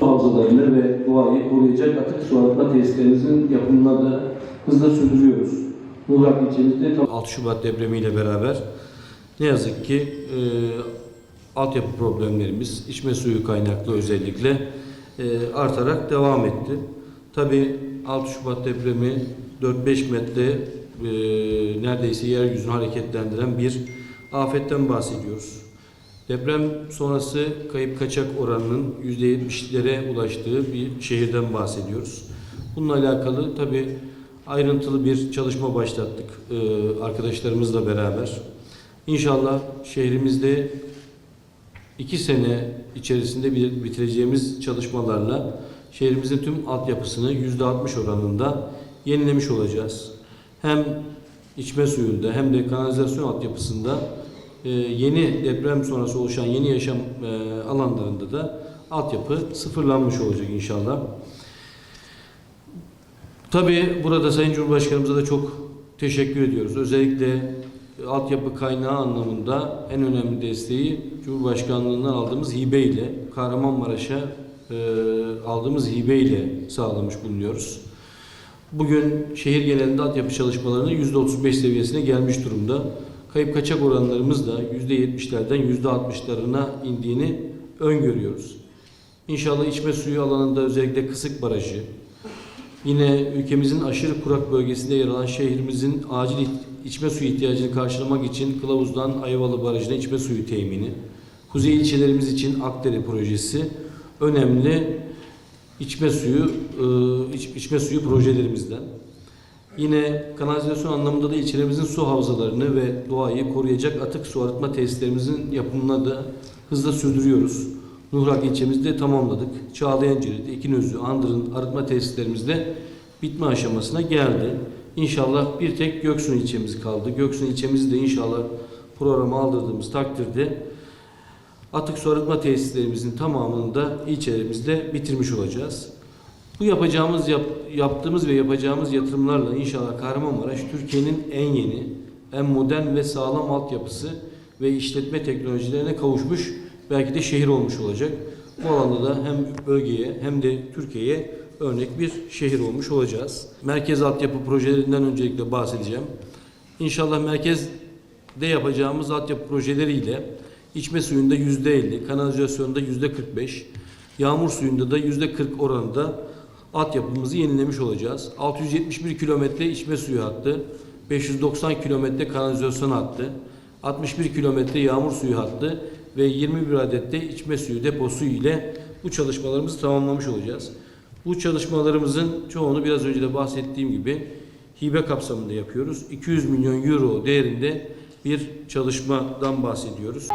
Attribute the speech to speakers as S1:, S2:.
S1: Havzalarını ve doğayı koruyacak atık su arıtma tesislerimizin yapımına da hızla sürdürüyoruz. Muğlak ilçemizde tam
S2: 6 Şubat depremiyle beraber ne yazık ki e, altyapı problemlerimiz, içme suyu kaynaklı özellikle e, artarak devam etti. Tabi 6 Şubat depremi 4-5 metre e, neredeyse yeryüzünü hareketlendiren bir afetten bahsediyoruz. Deprem sonrası kayıp kaçak oranının %70'lere ulaştığı bir şehirden bahsediyoruz. Bununla alakalı tabi ayrıntılı bir çalışma başlattık e, arkadaşlarımızla beraber. İnşallah şehrimizde iki sene içerisinde bitireceğimiz çalışmalarla şehrimizin tüm altyapısını %60 oranında yenilemiş olacağız. Hem içme suyunda hem de kanalizasyon altyapısında yeni deprem sonrası oluşan yeni yaşam e, alanlarında da altyapı sıfırlanmış olacak inşallah. Tabii burada Sayın Cumhurbaşkanımıza da çok teşekkür ediyoruz. Özellikle altyapı kaynağı anlamında en önemli desteği Cumhurbaşkanlığından aldığımız hibe ile Kahramanmaraş'a e, aldığımız hibe ile sağlamış bulunuyoruz. Bugün şehir genelinde altyapı çalışmalarının %35 seviyesine gelmiş durumda. Kayıp kaçak oranlarımız da %70'lerden %60'larına indiğini öngörüyoruz. İnşallah içme suyu alanında özellikle Kısık Barajı, Yine ülkemizin aşırı kurak bölgesinde yer alan şehrimizin acil iç- içme suyu ihtiyacını karşılamak için Kılavuz'dan Ayvalı Barajı'na içme suyu temini, kuzey ilçelerimiz için Akdere projesi önemli içme suyu e, iç- içme suyu projelerimizden. Yine kanalizasyon anlamında da ilçelerimizin su havzalarını ve doğayı koruyacak atık su arıtma tesislerimizin yapımına da hızla sürdürüyoruz. Nuhrak ilçemizde tamamladık. Çağlayanceli'de, Ekinözü, Andır'ın arıtma tesislerimizde bitme aşamasına geldi. İnşallah bir tek Göksun ilçemiz kaldı. Göksun ilçemizi de inşallah programa aldırdığımız takdirde atık su arıtma tesislerimizin tamamını da ilçelerimizde bitirmiş olacağız. Bu yapacağımız yap- yaptığımız ve yapacağımız yatırımlarla inşallah Kahramanmaraş Türkiye'nin en yeni, en modern ve sağlam altyapısı ve işletme teknolojilerine kavuşmuş belki de şehir olmuş olacak. Bu alanda da hem bölgeye hem de Türkiye'ye örnek bir şehir olmuş olacağız. Merkez altyapı projelerinden öncelikle bahsedeceğim. İnşallah merkezde yapacağımız altyapı projeleriyle içme suyunda yüzde 50, kanalizasyonda yüzde 45, yağmur suyunda da yüzde 40 oranında altyapımızı yenilemiş olacağız. 671 kilometre içme suyu hattı, 590 kilometre kanalizasyon hattı, 61 kilometre yağmur suyu hattı ve 21 adet de içme suyu deposu ile bu çalışmalarımızı tamamlamış olacağız. Bu çalışmalarımızın çoğunu biraz önce de bahsettiğim gibi hibe kapsamında yapıyoruz. 200 milyon euro değerinde bir çalışmadan bahsediyoruz.